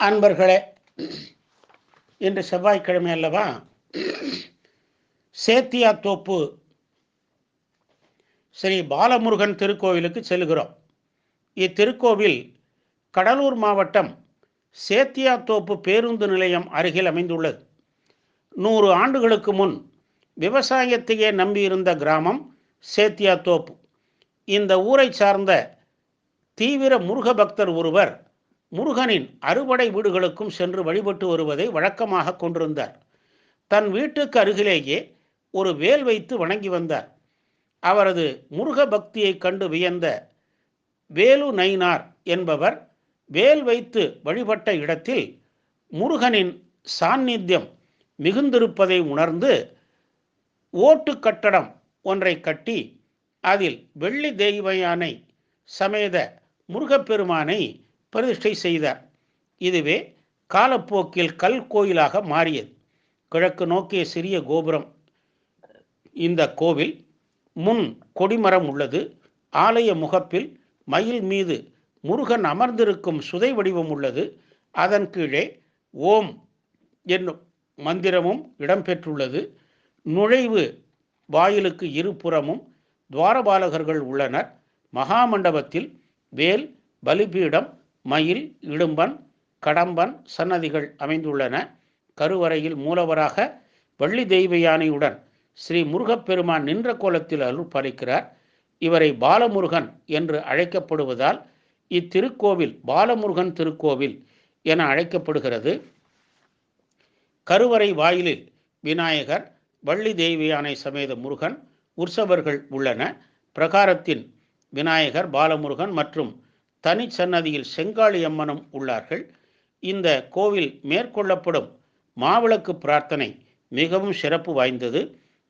அன்பர்களே இன்று செவ்வாய்க்கிழமை அல்லவா? சேத்தியாத்தோப்பு ஸ்ரீ பாலமுருகன் திருக்கோவிலுக்கு செல்கிறோம். இத்திருக்கோவில் கடலூர் மாவட்டம் சேத்தியாத்தோப்பு பேருந்து நிலையம் அருகில் அமைந்துள்ளது. நூறு ஆண்டுகளுக்கு முன் விவசாயத்தையே நம்பியிருந்த கிராமம் சேத்தியாத்தோப்பு இந்த ஊரை சார்ந்த தீவிர முருக பக்தர் ஒருவர் முருகனின் அறுபடை வீடுகளுக்கும் சென்று வழிபட்டு வருவதை வழக்கமாக கொண்டிருந்தார். தன் வீட்டுக்கு அருகிலேயே ஒரு வேல் வைத்து வணங்கி வந்தார். அவரது முருக பக்தியை கண்டு வியந்த வேலு நயினார் என்பவர் வேல் வைத்து வழிபட்ட இடத்தில் முருகனின் சாநித்தியம் மிகுந்திருப்பதை உணர்ந்து ஓட்டு கட்டடம் ஒன்றை கட்டி அதில் வெள்ளி தெய்வயானை சமேத முருகப்பெருமானை பிரதிஷ்டை செய்தார் இதுவே காலப்போக்கில் கல் கோயிலாக மாறியது. கிழக்கு நோக்கிய சிறிய கோபுரம். இந்த கோவில் முன் கொடிமரம் உள்ளது. ஆலய முகப்பில் மயில் மீது முருகன் அமர்ந்திருக்கும் சுதை வடிவம் உள்ளது. அதன் கீழே ஓம் என்னும் மந்திரமும் இடம்பெற்றுள்ளது. நுழைவு வாயிலுக்கு இருபுறமும் துவாரபாலகர்கள் உள்ளனர். மகாமண்டபத்தில் வேல் பலிபீடம் மயில் இடும்பன் கடம்பன் சன்னதிகள் அமைந்துள்ளன. கருவறையில் மூலவராக வள்ளி தெய்வ யானையுடன் ஸ்ரீ முருகப்பெருமான் நின்ற கோலத்தில் அருள் பாலிக்கிறார் இவரை பாலமுருகன் என்று அழைக்கப்படுவதால் இத்திருக்கோவில் பாலமுருகன் திருக்கோவில் என அழைக்கப்படுகிறது. கருவறை வாயிலில் விநாயகர் வள்ளி தெய்வியானை சமேத முருகன் உற்சவர்கள் உள்ளன. பிரகாரத்தின் விநாயகர் பாலமுருகன் மற்றும் தனிச்சன்னதியில் செங்காளி அம்மனும் உள்ளார்கள். இந்த கோவில் மேற்கொள்ளப்படும் மாவிளக்கு பிரார்த்தனை மிகவும் சிறப்பு வாய்ந்தது.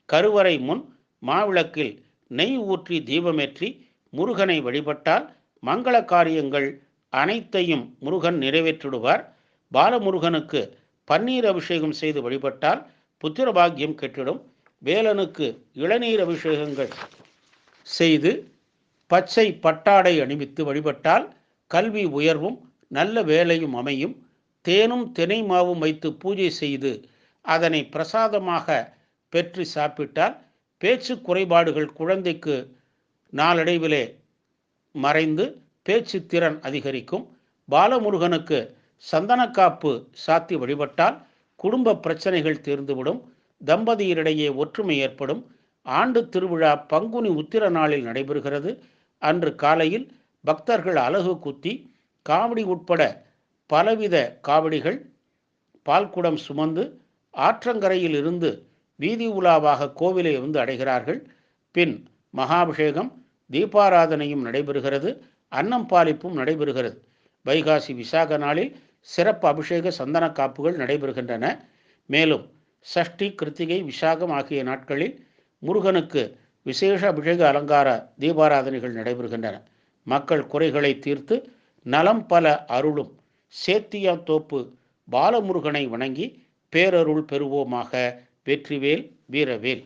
கருவறை முன் மாவிளக்கில் நெய் ஊற்றி தீபமேற்றி முருகனை வழிபட்டால் மங்கள காரியங்கள் அனைத்தையும் முருகன் நிறைவேற்றிடுவார். பாலமுருகனுக்கு பன்னீர் அபிஷேகம் செய்து வழிபட்டால் புத்திர பாக்கியம் கெட்டிடும். வேலனுக்கு இளநீர் அபிஷேகங்கள் செய்து பச்சை பட்டாடை அணிவித்து வழிபட்டால் கல்வி உயர்வும் நல்ல வேலையும் அமையும். தேனும் தினை மாவும் வைத்து பூஜை செய்து அதனை பிரசாதமாக பெற்று சாப்பிட்டால் பேச்சு குறைபாடுகள் குழந்தைக்கு நாளடைவிலே மறைந்து பேச்சு திறன் அதிகரிக்கும். பாலமுருகனுக்கு சந்தனக்காப்பு சாத்தி வழிபட்டால் குடும்ப பிரச்சனைகள் தீர்ந்துவிடும். தம்பதியரிடையே ஒற்றுமை ஏற்படும். ஆண்டு திருவிழா பங்குனி உத்திர நாளில் நடைபெறுகிறது. அன்று காலையில் பக்தர்கள் அலகு குத்தி காவடி உட்பட பலவித காவடிகள் பால்குடம் சுமந்து ஆற்றங்கரையில் இருந்து வீதி உலாவாக கோவிலை வந்து அடைகிறார்கள். பின் மகாபிஷேகம் தீபாராதனையும் நடைபெறுகிறது. அன்னம் பாலிப்பும் நடைபெறுகிறது. வைகாசி விசாக நாளில் சிறப்பு அபிஷேக சந்தன காப்புகள் நடைபெறுகின்றன. மேலும் சஷ்டி கிருத்திகை விசாகம் ஆகிய நாட்களில் முருகனுக்கு விசேஷ அபிஷேக அலங்கார தீபாராதனைகள் நடைபெறுகின்றன. மக்கள் குறைகளை தீர்த்து நலம் பல அருளும் சேத்தியா தோப்பு பாலமுருகனை வணங்கி பேரருள் பெறுவோமாக வெற்றிவேல் வீரவேல்.